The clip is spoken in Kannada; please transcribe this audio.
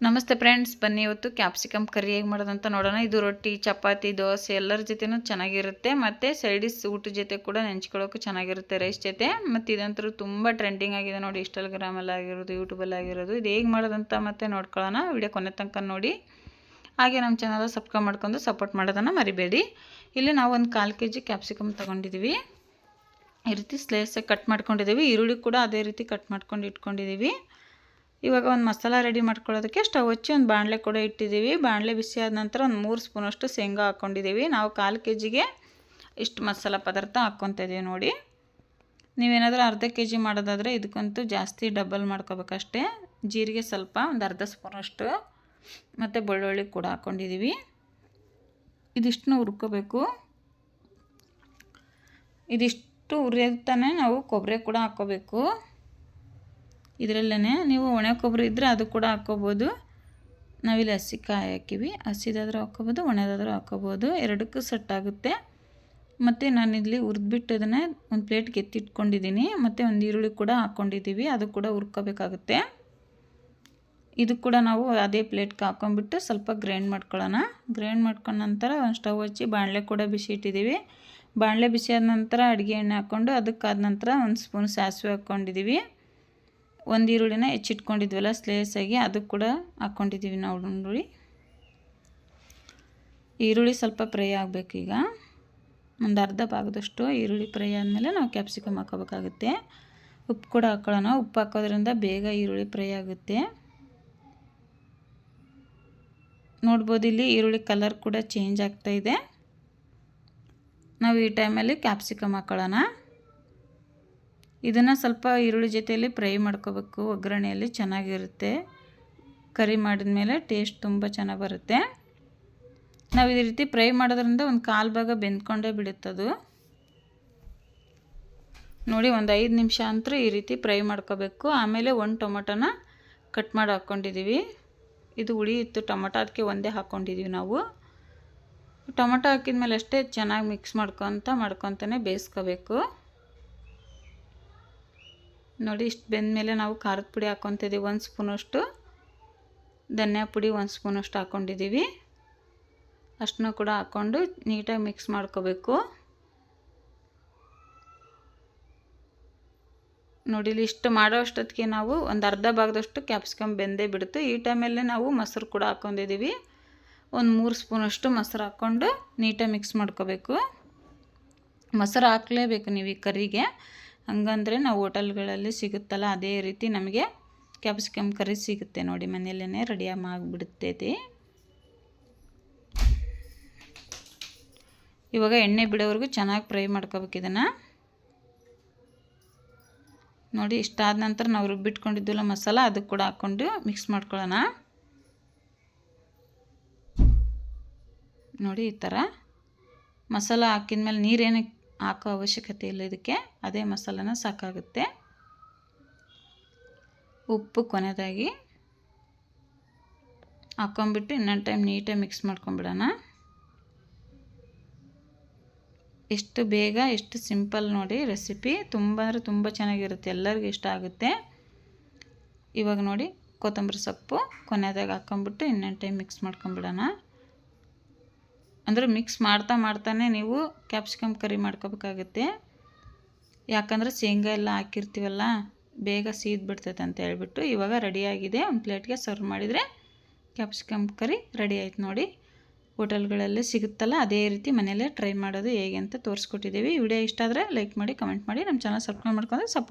ನಮಸ್ತೆ ಫ್ರೆಂಡ್ಸ್ ಬನ್ನಿ ಇವತ್ತು ಕ್ಯಾಪ್ಸಿಕಮ್ ಕರಿ ಹೇಗೆ ಮಾಡೋದಂತ ನೋಡೋಣ. ಇದು ರೊಟ್ಟಿ, ಚಪಾತಿ, ದೋಸೆ ಎಲ್ಲರ ಜೊತೆನೂ ಚೆನ್ನಾಗಿರುತ್ತೆ. ಮತ್ತು ಸೈಡಿಸ್ ಊಟದ ಜೊತೆ ಕೂಡ ನೆಂಚ್ಕೊಳ್ಳೋಕ್ಕೂ ಚೆನ್ನಾಗಿರುತ್ತೆ ರೈಸ್ ಜೊತೆ. ಮತ್ತು ಇದಂತರೂ ತುಂಬ ಟ್ರೆಂಡಿಂಗ್ ಆಗಿದೆ ನೋಡಿ. ಇನ್ಸ್ಟಾಗ್ರಾಮಲ್ಲಿ ಆಗಿರೋದು ಯೂಟ್ಯೂಬಲ್ಲಿ ಆಗಿರೋದು. ಇದು ಹೇಗೆ ಮಾಡೋದಂತ ಮತ್ತೆ ನೋಡ್ಕೊಳ್ಳೋಣ. ವಿಡಿಯೋ ಕೊನೆ ತನಕ ನೋಡಿ. ಹಾಗೆ ನಮ್ಮ ಚಾನಲ್ ಸಬ್ಸ್ಕ್ರೈಬ್ ಮಾಡ್ಕೊಂಡು ಸಪೋರ್ಟ್ ಮಾಡೋದನ್ನು ಮರಿಬೇಡಿ. ಇಲ್ಲಿ ನಾವು ಒಂದು ಕಾಲು ಕೆ ಜಿ ಕ್ಯಾಪ್ಸಿಕಮ್ ತೊಗೊಂಡಿದ್ದೀವಿ ಈ ರೀತಿ ಸ್ಲೇಸಾಗಿ ಕಟ್ ಮಾಡ್ಕೊಂಡಿದ್ದೀವಿ ಈರುಳ್ಳಿ ಕೂಡ ಅದೇ ರೀತಿ ಕಟ್ ಮಾಡ್ಕೊಂಡು ಇಟ್ಕೊಂಡಿದ್ದೀವಿ ಇವಾಗ ಒಂದು ಮಸಾಲ ರೆಡಿ ಮಾಡ್ಕೊಳ್ಳೋದಕ್ಕೆ ಸ್ಟವ್ ಹಚ್ಚಿ ಒಂದು ಬಾಣಲೆ ಕೂಡ ಇಟ್ಟಿದ್ದೀವಿ. ಬಾಣಲೆ ಬಿಸಿ ಆದ ನಂತರ ಒಂದು ಮೂರು ಸ್ಪೂನಷ್ಟು ಶೇಂಗಾ ಹಾಕ್ಕೊಂಡಿದ್ದೀವಿ ನಾವು ಕಾಲು ಕೆ ಜಿಗೆ ಇಷ್ಟು ಮಸಾಲ ಪದಾರ್ಥ ಹಾಕ್ಕೊತಿದ್ದೀವಿ ನೋಡಿ. ನೀವೇನಾದರೂ ಅರ್ಧ ಕೆ ಜಿ ಮಾಡೋದಾದರೆ ಇದಕ್ಕಂತೂ ಜಾಸ್ತಿ ಡಬಲ್ ಮಾಡ್ಕೋಬೇಕಷ್ಟೇ. ಜೀರಿಗೆ ಸ್ವಲ್ಪ ಒಂದು ಅರ್ಧ ಸ್ಪೂನಷ್ಟು ಮತ್ತು ಬೆಳ್ಳುಳ್ಳಿ ಕೂಡ ಹಾಕ್ಕೊಂಡಿದ್ದೀವಿ ಇದಿಷ್ಟನ್ನು ಹುರ್ಕೋಬೇಕು. ಇದಿಷ್ಟು ಹುರಿಯೋತಾನೆ ನಾವು ಕೊಬ್ಬರಿ ಕೂಡ ಹಾಕ್ಕೋಬೇಕು. ಇದರಲ್ಲೇ ನೀವು ಒಣ ಕೊಬ್ಬರಿ ಇದ್ದರೆ ಅದು ಕೂಡ ಹಾಕ್ಕೋಬೋದು. ನಾವಿಲ್ಲಿ ಹಸಿ ಕಾಯಿ ಹಾಕಿವಿ. ಹಸಿದಾದರೂ ಹಾಕ್ಕೋಬೋದು, ಒಣದಾದರೂ ಹಾಕ್ಕೋಬೋದು. ಎರಡಕ್ಕೂ ಸೆಟ್ ಆಗುತ್ತೆ ಮತ್ತು ಇಲ್ಲಿ ಹುರಿದ್ಬಿಟ್ಟು ಅದನ್ನೇ ಒಂದು ಪ್ಲೇಟ್ಗೆ ಎತ್ತಿಟ್ಕೊಂಡಿದ್ದೀನಿ ಮತ್ತು ಒಂದು ಈರುಳ್ಳಿ ಕೂಡ ಹಾಕ್ಕೊಂಡಿದ್ದೀವಿ ಅದು ಕೂಡ ಹುರ್ಕೋಬೇಕಾಗುತ್ತೆ. ಇದು ಕೂಡ ನಾವು ಅದೇ ಪ್ಲೇಟ್ಗೆ ಹಾಕ್ಕೊಂಬಿಟ್ಟು ಸ್ವಲ್ಪ ಗ್ರೈಂಡ್ ಮಾಡ್ಕೊಳ್ಳೋಣ. ಗ್ರೈಂಡ್ ಮಾಡ್ಕೊಂಡ ನಂತರ ಒಂದು ಸ್ಟವ್ ಹಚ್ಚಿ ಬಾಣಲೆ ಕೂಡ ಬಿಸಿ ಇಟ್ಟಿದ್ದೀವಿ ಬಾಣಲೆ ಬಿಸಿ ಆದ ನಂತರ ಅಡುಗೆ ಎಣ್ಣೆ ಹಾಕ್ಕೊಂಡು ಅದಕ್ಕಾದ ನಂತರ ಒಂದು ಸ್ಪೂನ್ ಸಾಸಿವೆ ಹಾಕ್ಕೊಂಡಿದ್ದೀವಿ ಒಂದು ಈರುಳ್ಳಿನ ಹೆಚ್ಚಿಟ್ಕೊಂಡಿದ್ವಲ್ಲ ಸ್ಲೇಸಾಗಿ ಅದು ಕೂಡ ಹಾಕ್ಕೊಂಡಿದ್ದೀವಿ ನಾವು ನೋಡಿ ಈರುಳ್ಳಿ ಸ್ವಲ್ಪ ಫ್ರೈ ಆಗಬೇಕು ಈಗ. ಒಂದು ಅರ್ಧ ಭಾಗದಷ್ಟು ಈರುಳ್ಳಿ ಫ್ರೈ ಆದಮೇಲೆ ನಾವು ಕ್ಯಾಪ್ಸಿಕಮ್ ಹಾಕೋಬೇಕಾಗುತ್ತೆ ಉಪ್ಪು ಕೂಡ ಹಾಕೊಳ್ಳೋಣ. ಉಪ್ಪು ಹಾಕೋದ್ರಿಂದ ಬೇಗ ಈರುಳ್ಳಿ ಫ್ರೈ ಆಗುತ್ತೆ. ನೋಡ್ಬೋದು ಇಲ್ಲಿ ಈರುಳ್ಳಿ ಕಲರ್ ಕೂಡ ಚೇಂಜ್ ಆಗ್ತಾ ಇದೆ. ನಾವು ಈ ಟೈಮಲ್ಲಿ ಕ್ಯಾಪ್ಸಿಕಮ್ ಹಾಕೊಳ್ಳೋಣ. ಇದನ್ನು ಸ್ವಲ್ಪ ಈರುಳ್ಳಿ ಜೊತೆಯಲ್ಲಿ ಫ್ರೈ ಮಾಡ್ಕೋಬೇಕು. ಒಗ್ಗರಣೆಯಲ್ಲಿ ಚೆನ್ನಾಗಿರುತ್ತೆ. ಕರಿ ಮಾಡಿದ ಮೇಲೆ ಟೇಸ್ಟ್ ತುಂಬ ಚೆನ್ನಾಗಿ ಬರುತ್ತೆ. ನಾವು ಇದೇ ರೀತಿ ಫ್ರೈ ಮಾಡೋದ್ರಿಂದ ಒಂದು ಕಾಲು ಭಾಗ ಬೆಂದ್ಕೊಂಡೇ ಬಿಡುತ್ತದು. ನೋಡಿ ಒಂದು ಐದು ನಿಮಿಷ ಅಂತೂ ಈ ರೀತಿ ಫ್ರೈ ಮಾಡ್ಕೋಬೇಕು. ಆಮೇಲೆ ಒಂದು ಟೊಮೊಟೊನ ಕಟ್ ಮಾಡಿ ಹಾಕ್ಕೊಂಡಿದ್ದೀವಿ ಇದು ಹುಳಿ ಇತ್ತು ಟೊಮೊಟೊ ಅದಕ್ಕೆ ಒಂದೇ ಹಾಕ್ಕೊಂಡಿದ್ದೀವಿ ನಾವು. ಟೊಮೊಟೊ ಹಾಕಿದ ಮೇಲೆ ಅಷ್ಟೇ ಚೆನ್ನಾಗಿ ಮಿಕ್ಸ್ ಮಾಡ್ಕೊತ ಮಾಡ್ಕೊತಾನೆ ಬೇಯಿಸ್ಕೋಬೇಕು. ನೋಡಿ, ಇಷ್ಟು ಬೆಂದಮೇಲೆ ನಾವು ಖಾರದ ಪುಡಿ ಹಾಕ್ಕೊತಿದ್ದೀವಿ ಒಂದು ಸ್ಪೂನಷ್ಟು. ಧನಿಯಾ ಪುಡಿ ಒಂದು ಸ್ಪೂನಷ್ಟು ಹಾಕ್ಕೊಂಡಿದ್ದೀವಿ ಅಷ್ಟನ್ನು ಕೂಡ ಹಾಕ್ಕೊಂಡು ನೀಟಾಗಿ ಮಿಕ್ಸ್ ಮಾಡ್ಕೋಬೇಕು. ನೋಡಿ, ಇಲ್ಲಿ ಇಷ್ಟು ಮಾಡೋ ಅಷ್ಟೊತ್ತಿಗೆ ನಾವು ಒಂದು ಅರ್ಧ ಭಾಗದಷ್ಟು ಕ್ಯಾಪ್ಸಿಕಮ್ ಬೆಂದೇ ಬಿಡುತ್ತೆ ಈ ಟೈಮಲ್ಲೇ ನಾವು ಮೊಸರು ಕೂಡ ಹಾಕ್ಕೊಂಡಿದ್ದೀವಿ ಒಂದು ಮೂರು ಸ್ಪೂನಷ್ಟು ಮೊಸರು ಹಾಕ್ಕೊಂಡು ನೀಟಾಗಿ ಮಿಕ್ಸ್ ಮಾಡ್ಕೋಬೇಕು. ಮೊಸರು ಹಾಕಲೇಬೇಕು ನೀವು ಈ ಕರಿಗೆ. ಹಂಗಂದರೆ ನಾವು ಹೋಟೆಲ್ಗಳಲ್ಲಿ ಸಿಗುತ್ತಲ್ಲ, ಅದೇ ರೀತಿ ನಮಗೆ ಕ್ಯಾಪ್ಸಿಕಮ್ ಕರಿ ಸಿಗುತ್ತೆ ನೋಡಿ ಮನೆಯಲ್ಲೇ ರೆಡಿಯಾಗಿ ಆಗಿಬಿಡುತ್ತೈತಿ ಇವಾಗ ಎಣ್ಣೆ ಬಿಡೋವರೆಗೂ ಚೆನ್ನಾಗಿ ಫ್ರೈ ಮಾಡ್ಕೋಬೇಕು ಇದನ್ನು. ನೋಡಿ, ಇಷ್ಟಾದ ನಂತರ ನಾವು ರುಬ್ಬಿಟ್ಕೊಂಡಿದ್ದಿಲ್ಲ ಮಸಾಲ ಅದಕ್ಕೆ ಕೂಡ ಹಾಕ್ಕೊಂಡು ಮಿಕ್ಸ್ ಮಾಡ್ಕೊಳ್ಳೋಣ. ನೋಡಿ, ಈ ಥರ ಮಸಾಲ ಹಾಕಿದ ಮೇಲೆ ನೀರೇನಕ್ಕೆ ಹಾಕೋ ಅವಶ್ಯಕತೆ ಇಲ್ಲ ಇದಕ್ಕೆ. ಅದೇ ಮಸಾಲನ ಸಾಕಾಗುತ್ತೆ. ಉಪ್ಪು ಕೊನೆಯದಾಗಿ ಹಾಕ್ಕೊಂಬಿಟ್ಟು ಇನ್ನೊಂದು ಟೈಮ್ ನೀಟಾಗಿ ಮಿಕ್ಸ್ ಮಾಡ್ಕೊಂಬಿಡೋಣ. ಎಷ್ಟು ಬೇಗ, ಎಷ್ಟು ಸಿಂಪಲ್ ನೋಡಿ ರೆಸಿಪಿ. ತುಂಬ ಅಂದರೆ ತುಂಬ ಚೆನ್ನಾಗಿರುತ್ತೆ. ಎಲ್ಲರಿಗೂ ಇಷ್ಟ ಆಗುತ್ತೆ. ಇವಾಗ ನೋಡಿ ಕೊತ್ತಂಬರಿ ಸೊಪ್ಪು ಕೊನೆಯದಾಗ ಹಾಕ್ಕೊಂಬಿಟ್ಟು ಇನ್ನೊಂದು ಟೈಮ್ ಮಿಕ್ಸ್ ಮಾಡ್ಕೊಂಬಿಡೋಣ. ಅಂದರೆ ಮಿಕ್ಸ್ ಮಾಡ್ತಾ ಮಾಡ್ತಾನೆ ನೀವು ಕ್ಯಾಪ್ಸಿಕಮ್ ಕರಿ ಮಾಡ್ಕೋಬೇಕಾಗುತ್ತೆ. ಯಾಕಂದರೆ ಶೇಂಗಾ ಎಲ್ಲ ಹಾಕಿರ್ತೀವಲ್ಲ, ಬೇಗ ಸೀದ್ ಬಿಡ್ತೈತೆ ಅಂತ ಹೇಳ್ಬಿಟ್ಟು ಇವಾಗ ರೆಡಿಯಾಗಿದೆ ಒಂದು ಪ್ಲೇಟ್ಗೆ ಸರ್ವ್ ಮಾಡಿದರೆ ಕ್ಯಾಪ್ಸಿಕಮ್ ಕರಿ ರೆಡಿ ಆಯ್ತು ನೋಡಿ. ಹೋಟೆಲ್ಗಳಲ್ಲಿ ಸಿಗುತ್ತಲ್ಲ, ಅದೇ ರೀತಿ ಮನೆಯಲ್ಲೇ ಟ್ರೈ ಮಾಡೋದು ಹೇಗೆ ಅಂತ ತೋರಿಸ್ಕೊಟ್ಟಿದ್ದೀವಿ. ವಿಡಿಯೋ ಇಷ್ಟ ಆದರೆ ಲೈಕ್ ಮಾಡಿ ಕಮೆಂಟ್ ಮಾಡಿ. ನಮ್ಮ ಚಾನಲ್ ಸಬ್ಸ್ಕ್ರೈಬ್ ಮಾಡ್ಕೊಂಡ್ರೆ ಸಪೋರ್ಟ್